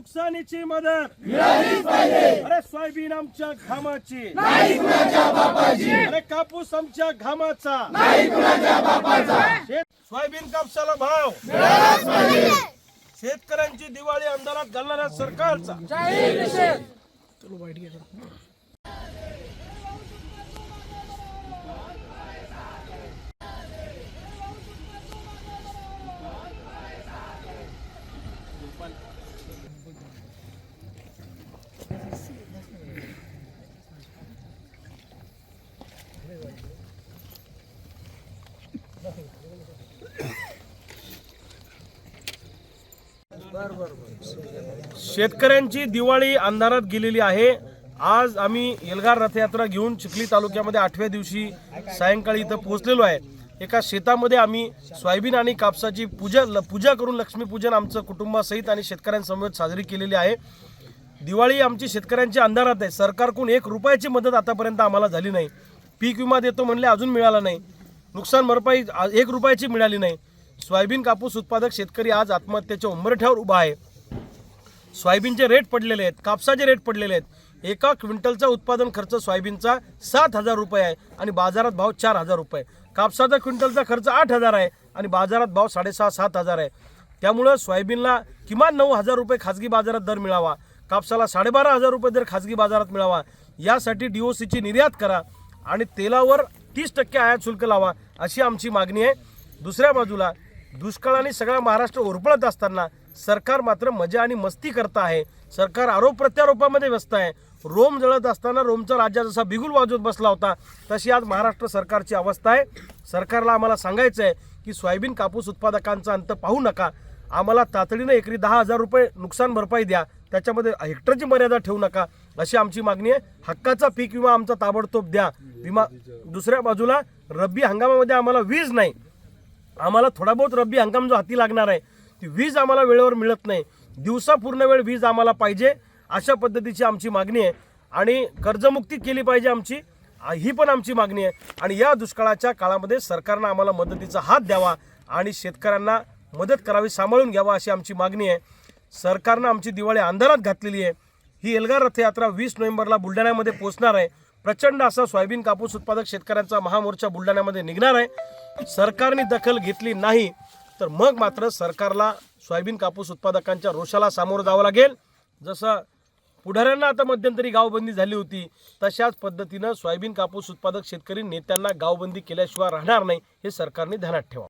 नुकसानीची मदत. अरे सोयाबीन आमच्या घामाची. अरे कापूस आमच्या घामाचा. सोयाबीन कापसाला भाव. शेतकऱ्यांची दिवाळी अंधारात घालणाऱ्या सरकारचा. शेतकऱ्यांची दिवाळी अंधारात गेलेली आहे. आज आम्ही एल्गार रथयात्रा घेऊन चिखली तालुक्यामध्ये आठव्या दिवशी सायंकाळी इथं पोहोचलेलो आहे. एका शेतामध्ये आम्ही सोयाबीन आणि कापसाची पूजा ल- पूजा करून लक्ष्मीपूजन आमचं कुटुंबासहित आणि शेतकऱ्यांसमवेत साजरी केलेली आहे. दिवाळी आमची शेतकऱ्यांची अंधारात आहे. सरकारकडून एक रुपयाची मदत आतापर्यंत आम्हाला झाली नाही. पीक विमा देतो म्हणले अजून मिळाला नाही. नुकसान भरपाई एक रुपयाची मिळाली नाही. सोयाबीन कापूस उत्पादक शेतकरी आज आत्महत्येच्या उंबरठ्यावर उभा आहे. सोयाबीनचे रेट पडलेले आहेत कापसाचे रेट पडलेले आहेत. एका क्विंटलचा उत्पादन खर्च सोयाबीनचा सात हजार रुपये आहे आणि बाजारात भाव चार हजार रुपये कापसाचा क्विंटलचा खर्च आठ हजार आहे आणि बाजारात भाव साडेसहा सात हजार आहे. त्यामुळं सोयाबीनला किमान नऊ हजार रुपये खाजगी बाजारात दर मिळावा. कापसाला साडेबारा हजार रुपये दर खाजगी बाजारात मिळावा. यासाठी डी ओ सीची निर्यात करा आणि तेलावर तीस टक्के आयात शुल्क लावा अशी आमची मागणी आहे. दुसऱ्या बाजूला दुष्काळाने सगळा महाराष्ट्र ओरपळत असताना सरकार मात्र मजा आणि मस्ती करत आहे. सरकार आरोप प्रत्यारोपामध्ये व्यस्त आहे. रोम जळत असताना रोमचा राज्या जसा बिगुल वाजवत बसला होता तशी आज महाराष्ट्र सरकारची अवस्था आहे. सरकारला आम्हाला सांगायचं आहे की सोयाबीन कापूस उत्पादकांचा अंत पाहू नका. आम्हाला तातडीनं एकरी दहा हजार रुपये नुकसान भरपाई द्या. त्याच्यामध्ये हेक्टरची मर्यादा ठेवू नका. अशी आमची मागणी आहे. हक्काचा पीक विमा आमचा ताबडतोब द्या. विमा दुसऱ्या बाजूला रब्बी हंगामामध्ये आम्हाला वीज नाही. आम्हाला थोडा बहुत रब्बी हंगाम जो हाती लागणार आहे ती वीज आम्हाला वेळेवर मिळत नाही. दिवसा पूर्ण वेळ वीज आम्हाला पाहिजे अशा पद्धतीची आमची मागणी आहे. आणि कर्जमुक्ती केली पाहिजे आमची ही पण आमची मागणी आहे. आणि या दुष्काळाच्या काळामध्ये सरकारनं आम्हाला मदतीचा हात द्यावा आणि शेतकऱ्यांना मदत करावी सांभाळून घ्यावा अशी आमची मागणी आहे. सरकारनं आमची दिवाळी अंधारात घातलेली आहे. ही एल्गार रथयात्रा वीस नोव्हेंबरला बुलढाण्यामध्ये पोहोचणार आहे. प्रचंड असा सोयाबीन कापूस उत्पादक शेतकऱ्यांचा महामोर्चा बुलढाण्यामध्ये निघणार आहे. सरकारने दखल घेतली नाही तर मग मात्र सरकारला सोयाबीन कापूस उत्पादकांच्या रोषाला सामोरं जावं लागेल. जसं पुढाऱ्यांना आता मध्यंतरी गावबंदी झाली होती तशाच पद्धतीनं सोयाबीन कापूस उत्पादक शेतकरी नेत्यांना गावबंदी केल्याशिवाय राहणार नाही हे सरकारने ध्यानात ठेवा